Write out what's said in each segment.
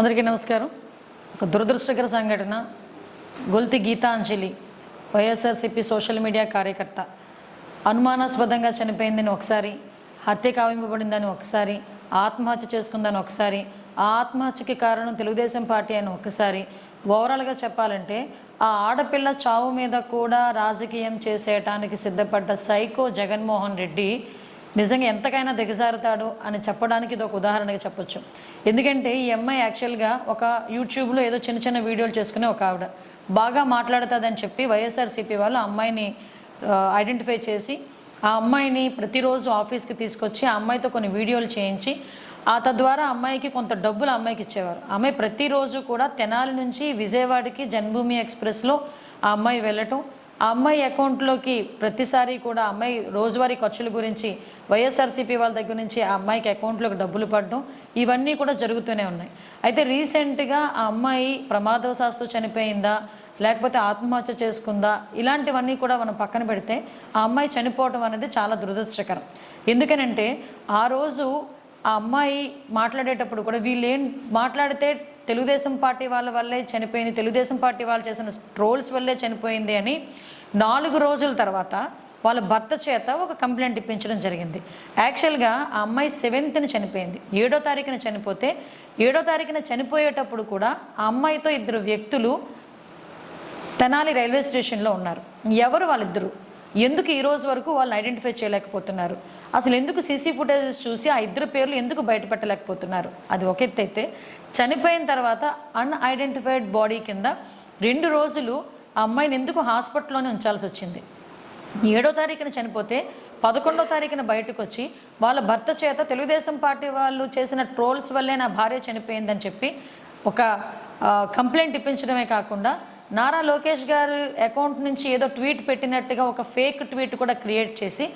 అందరికీ నమస్కారం. ఒక దురదృష్టకర సంఘటన. Golthi Geetanjali YSRCP social media కార్యకర్త. అనుమానాస్పదంగా చనిపోయిందని ఒకసారి హత్య కావింపబడిందని ఒకసారి ఆత్మహత్య చేసుకుందని ఒకసారి ఆ ఆత్మహత్యకి కారణం తెలుగుదేశం పార్టీ అని ఒకసారి. ఓవరాల్గా చెప్పాలంటే ఆ ఆడపిల్ల చావు మీద కూడా రాజకీయం చేసేయటానికి సిద్ధపడ్డ సైకో జగన్మోహన్ రెడ్డి నిజంగా ఎంతకైనా దిగజారుతాడు అని చెప్పడానికి ఇది ఒక ఉదాహరణగా చెప్పొచ్చు. ఎందుకంటే ఈ అమ్మాయి యాక్చువల్గా ఒక యూట్యూబ్లో ఏదో చిన్న చిన్న వీడియోలు చేసుకునే ఒక ఆవిడ. బాగా మాట్లాడుతుందని చెప్పి వైఎస్ఆర్సీపీ వాళ్ళు అమ్మాయిని ఐడెంటిఫై చేసి ఆ అమ్మాయిని ప్రతిరోజు ఆఫీస్కి తీసుకొచ్చి ఆ అమ్మాయితో కొన్ని వీడియోలు చేయించి ఆ తద్వారా అమ్మాయికి కొంత డబ్బులు అమ్మాయికి ఇచ్చేవారు. అమ్మాయి ప్రతిరోజు కూడా తెనాలి నుంచి విజయవాడకి జన్మభూమి ఎక్స్ప్రెస్లో ఆ అమ్మాయి వెళ్ళటం ఆ అమ్మాయి అకౌంట్లోకి ప్రతిసారి కూడా అమ్మాయి రోజువారీ ఖర్చుల గురించి వైఎస్ఆర్సీపీ వాళ్ళ దగ్గర నుంచి ఆ అమ్మాయికి అకౌంట్లోకి డబ్బులు పడడం ఇవన్నీ కూడా జరుగుతూనే ఉన్నాయి. అయితే రీసెంట్గా ఆ అమ్మాయి ప్రమాదవశాస్తు చనిపోయిందా లేకపోతే ఆత్మహత్య చేసుకుందా ఇలాంటివన్నీ కూడా మనం పక్కన పెడితే ఆ అమ్మాయి చనిపోవడం అనేది చాలా దురదృష్టకరం. ఎందుకనంటే ఆ రోజు ఆ అమ్మాయి మాట్లాడేటప్పుడు కూడా వీళ్ళు ఏం మాట్లాడితే తెలుగుదేశం పార్టీ వాళ్ళ వల్లే చనిపోయింది తెలుగుదేశం పార్టీ వాళ్ళు చేసిన ట్రోల్స్ వల్లే చనిపోయింది అని నాలుగు రోజుల తర్వాత వాళ్ళ భర్త చేత ఒక కంప్లైంట్ ఇప్పించడం జరిగింది. యాక్చువల్గా ఆ అమ్మాయి సెవెంత్ని చనిపోయింది. ఏడో తారీఖున చనిపోతే ఏడో తారీఖున చనిపోయేటప్పుడు కూడా ఆ అమ్మాయితో ఇద్దరు వ్యక్తులు తెనాలి రైల్వే స్టేషన్లో ఉన్నారు. ఎవరు వాళ్ళిద్దరు? ఎందుకు ఈ రోజు వరకు వాళ్ళని ఐడెంటిఫై చేయలేకపోతున్నారు? అసలు ఎందుకు సీసీ ఫుటేజెస్ చూసి ఆ ఇద్దరు పేర్లు ఎందుకు బయటపెట్టలేకపోతున్నారు? అది ఒక ఎత్తు అయితే చనిపోయిన తర్వాత అన్ఐడెంటిఫైడ్ బాడీ కింద రెండు రోజులు ఆ అమ్మాయిని ఎందుకు హాస్పిటల్లోనే ఉంచాల్సి వచ్చింది? ఏడో తారీఖున చనిపోతే పదకొండో తారీఖున బయటకు వచ్చి వాళ్ళ భర్త చేత తెలుగుదేశం పార్టీ వాళ్ళు చేసిన ట్రోల్స్ వల్లే నా భార్య చనిపోయిందని చెప్పి ఒక కంప్లైంట్ ఇప్పించడమే కాకుండా నారా లోకేష్ గారు అకౌంట్ నుంచి ఏదో ట్వీట్ పెట్టినట్టుగా ఒక ఫేక్ ట్వీట్ కూడా క్రియేట్ చేసి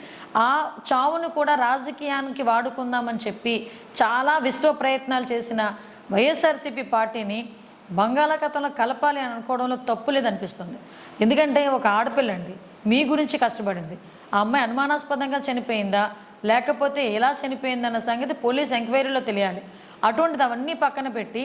ఆ చావును కూడా రాజకీయానికి వాడుకుందామని చెప్పి చాలా విశ్వ ప్రయత్నాలు చేసిన వైఎస్ఆర్సీపీ పార్టీని బంగాళాఖాతంలో కలపాలి అని అనుకోవడంలో తప్పు లేదనిపిస్తుంది. ఎందుకంటే ఒక ఆడపిల్లండి మీ గురించి కష్టపడింది. ఆ అమ్మాయి అనుమానాస్పదంగా చనిపోయిందా లేకపోతే ఎలా చనిపోయిందన్న సంగతి పోలీస్ ఎంక్వైరీలో తెలియాలి. అటువంటిది అవన్నీ పక్కన పెట్టి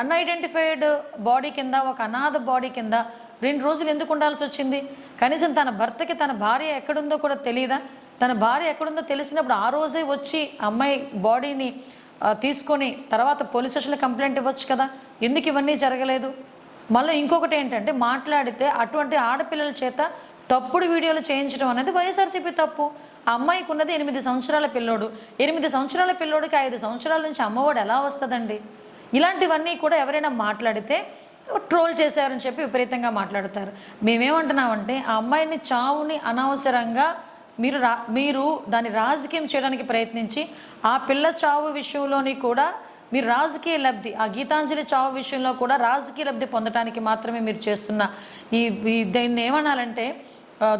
అన్ఐడెంటిఫైడ్ బాడీ కింద ఒక అనాథ బాడీ కింద రెండు రోజులు ఎందుకు ఉండాల్సి వచ్చింది? కనీసం తన భర్తకి తన భార్య ఎక్కడుందో కూడా తెలియదా తన భార్య ఎక్కడుందో తెలిసినప్పుడు ఆ రోజే వచ్చి అమ్మాయి బాడీని తీసుకొని తర్వాత పోలీస్ స్టేషన్లో కంప్లైంట్ ఇవ్వచ్చు కదా? ఎందుకు ఇవన్నీ జరగలేదు? మళ్ళీ ఇంకొకటి ఏంటంటే మాట్లాడితే అటువంటి ఆడపిల్లల చేత తప్పుడు వీడియోలు చేయించడం అనేది వైఎస్ఆర్సీపీ తప్పు. ఆ అమ్మాయికి ఉన్నది ఎనిమిది సంవత్సరాల పిల్లోడు. ఎనిమిది సంవత్సరాల పిల్లోడికి ఐదు సంవత్సరాల నుంచి అమ్మఒడు ఎలా వస్తుందండి? ఇలాంటివన్నీ కూడా ఎవరైనా మాట్లాడితే ట్రోల్ చేశారని చెప్పి విపరీతంగా మాట్లాడతారు. మేమేమంటున్నామంటే ఆ అమ్మాయిని చావుని అనవసరంగా మీరు రా మీరు దాన్ని రాజకీయం చేయడానికి ప్రయత్నించి ఆ పిల్ల చావు విషయంలోని కూడా మీరు రాజకీయ లబ్ధి ఆ గీతాంజలి చావు విషయంలో కూడా రాజకీయ లబ్ధి పొందడానికి మాత్రమే మీరు చేస్తున్న ఈ దీన్ని ఏమనాలంటే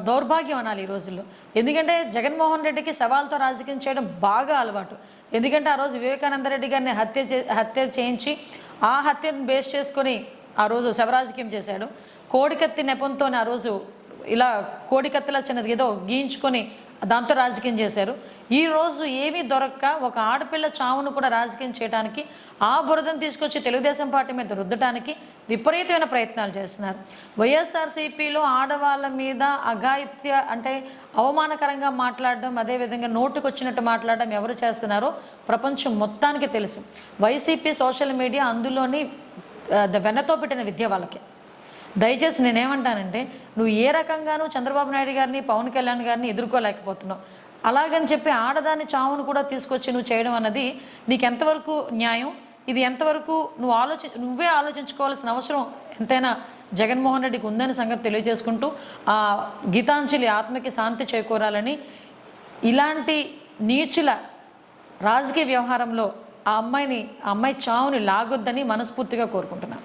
దౌర్భాగ్యం అనాలి ఈ రోజుల్లో. ఎందుకంటే జగన్మోహన్ రెడ్డికి సవాల్తో రాజకీయం చేయడం బాగా అలవాటు. ఎందుకంటే ఆ రోజు వివేకానంద రెడ్డి గారిని హత్య చే హత్య చేయించి ఆ హత్యను బేస్ చేసుకొని ఆ రోజు శవరాజకీయం చేశాడు. కోడికత్తి నెపంతో ఆ రోజు ఇలా కోడికత్తిలా చిన్నది ఏదో గీయించుకొని దాంతో రాజకీయం చేశారు. ఈ రోజు ఏమీ దొరక్క ఒక ఆడపిల్ల చావును కూడా రాజకీయం చేయడానికి ఆ బురదను తీసుకొచ్చి తెలుగుదేశం పార్టీ మీద రుద్దడానికి విపరీతమైన ప్రయత్నాలు చేస్తున్నారు. వైఎస్ఆర్సీపీలో ఆడవాళ్ళ మీద అఘాయిత్య అంటే అవమానకరంగా మాట్లాడడం అదేవిధంగా నోటుకు వచ్చినట్టు మాట్లాడడం ఎవరు చేస్తున్నారో ప్రపంచం మొత్తానికి తెలుసు. వైసీపీ సోషల్ మీడియా అందులోని వెన్నతో పెట్టిన విద్య వాళ్ళకి. దయచేసి నేనేమంటానంటే నువ్వు ఏ రకంగానూ చంద్రబాబు నాయుడు గారిని పవన్ కళ్యాణ్ గారిని ఎదుర్కోలేకపోతున్నావు. అలాగని చెప్పి ఆడదాని చావును కూడా తీసుకొచ్చి నువ్వు చేయడం అన్నది నీకు ఎంతవరకు న్యాయం? ఇది ఎంతవరకు నువ్వు ఆలోచి నువ్వే ఆలోచించుకోవాల్సిన అవసరం ఎంతైనా జగన్మోహన్ రెడ్డికి ఉందని సంగతి తెలియజేసుకుంటూ ఆ గీతాంజలి ఆత్మకి శాంతి చేకూరాలని ఇలాంటి నీచుల రాజకీయ వ్యవహారంలో ఆ అమ్మాయిని ఆ అమ్మాయి చావుని లాగొద్దని మనస్ఫూర్తిగా కోరుకుంటున్నాను.